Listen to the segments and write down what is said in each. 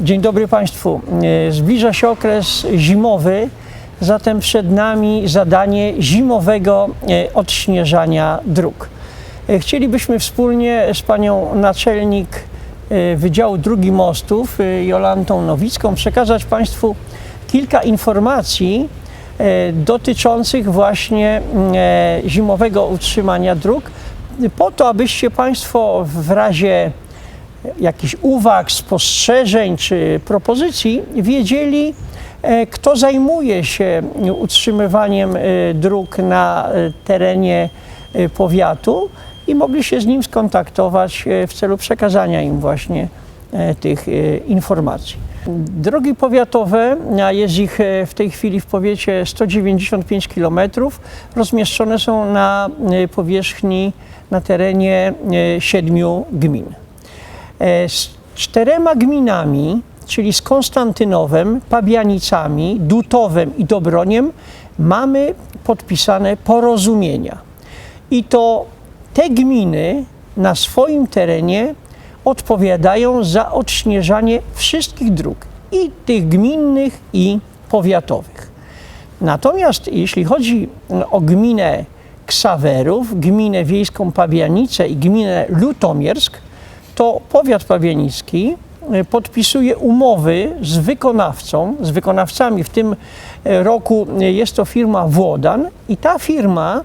Dzień dobry Państwu. E, Zbliża się okres zimowy, zatem przed nami zadanie zimowego e, odśnieżania dróg. E, Chcielibyśmy wspólnie z Panią Naczelnik Wydziału Drugi Mostów, Jolantą Nowicką, przekazać Państwu kilka informacji dotyczących właśnie zimowego utrzymania dróg, po to, abyście Państwo w razie jakichś uwag, spostrzeżeń czy propozycji wiedzieli, e, kto zajmuje się utrzymywaniem e, dróg na e, terenie e, powiatu i mogli się z nim skontaktować e, w celu przekazania im właśnie e, tych e, informacji. Drogi powiatowe, a jest ich e, w tej chwili w powiecie 195 km, rozmieszczone są na e, powierzchni, na terenie e, siedmiu gmin. E, Z czterema gminami, czyli z Konstantynowem, Pabianicami, Dutowem i Dobroniem, mamy podpisane porozumienia. I to te gminy na swoim terenie odpowiadają za odśnieżanie wszystkich dróg, i tych gminnych, i powiatowych. Natomiast jeśli chodzi o gminę Ksawerów, gminę wiejską Pabianice i gminę Lutomiersk, to powiat pabianicki e, podpisuje umowy z wykonawcą, z wykonawcami. W tym e, roku e, jest to firma Włodan i ta firma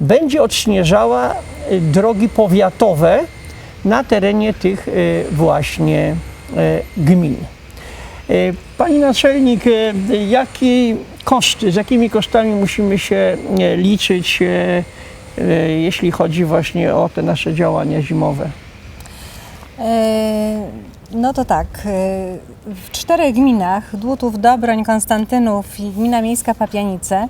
będzie odśnieżała drogi powiatowe na terenie tych właśnie gmin. Pani naczelnik, jakie koszty, z jakimi kosztami musimy się liczyć, jeśli chodzi właśnie o te nasze działania zimowe? E, No to tak, e, w czterech gminach, Dłutów, Dobroń, Konstantynów i gmina miejska Papianice,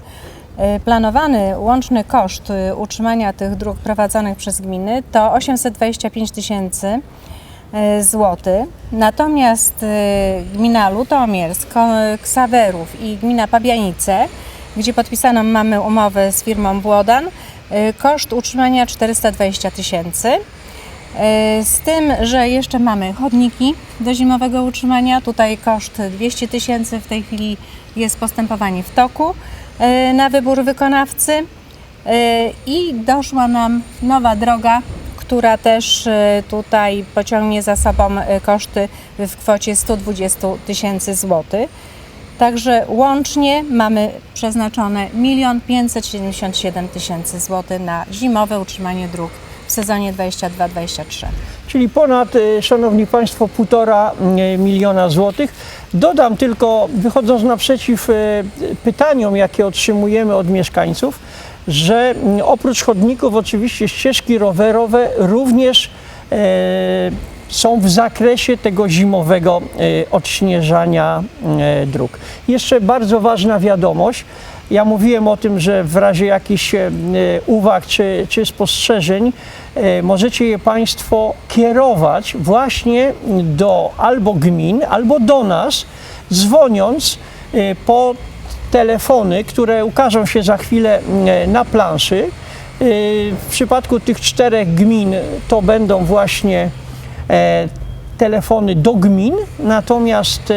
e, planowany łączny koszt utrzymania tych dróg prowadzonych przez gminy to 825 tysięcy złotych. Natomiast gmina Lutomiersk, Ksawerów i gmina Pabianice, gdzie podpisaną mamy umowę z firmą Włodan, koszt utrzymania 420 tysięcy. E, Z tym, że jeszcze mamy chodniki do zimowego utrzymania. Tutaj koszt 200 tysięcy. W tej chwili jest postępowanie w toku e, na wybór wykonawcy. E, I doszła nam nowa droga, która też tutaj pociągnie za sobą koszty w kwocie 120 tysięcy złotych. Także łącznie mamy przeznaczone 1 577 tysięcy złotych na zimowe utrzymanie dróg sezonie 22-23. czyli ponad, e, szanowni państwo, półtora e, miliona złotych. Dodam tylko, wychodząc naprzeciw e, pytaniom, jakie otrzymujemy od mieszkańców, że mm, oprócz chodników oczywiście ścieżki rowerowe również są w zakresie tego zimowego odśnieżania dróg. Jeszcze bardzo ważna wiadomość. Ja mówiłem o tym, że w razie jakichś e, uwag czy, czy spostrzeżeń e, możecie je Państwo kierować właśnie do albo gmin, albo do nas, dzwoniąc e, po telefony, które ukażą się za chwilę na planszy. W przypadku tych czterech gmin to będą właśnie telefony do gmin, natomiast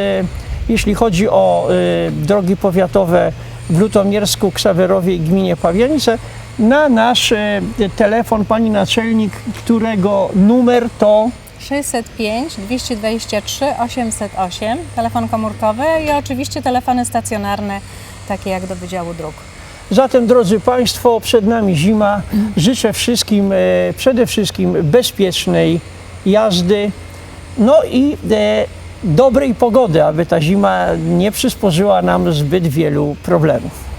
jeśli chodzi o drogi powiatowe w Lutomiersku, Ksawerowie i gminie Pawianice, na nasz e, telefon pani naczelnik, którego numer to 605 223 808, telefon komórkowy i oczywiście telefony stacjonarne, takie jak do Wydziału Dróg. Zatem, drodzy Państwo, przed nami zima. Życzę wszystkim e, przede wszystkim bezpiecznej jazdy, no i e, dobrej pogody, aby ta zima nie przysporzyła nam zbyt wielu problemów.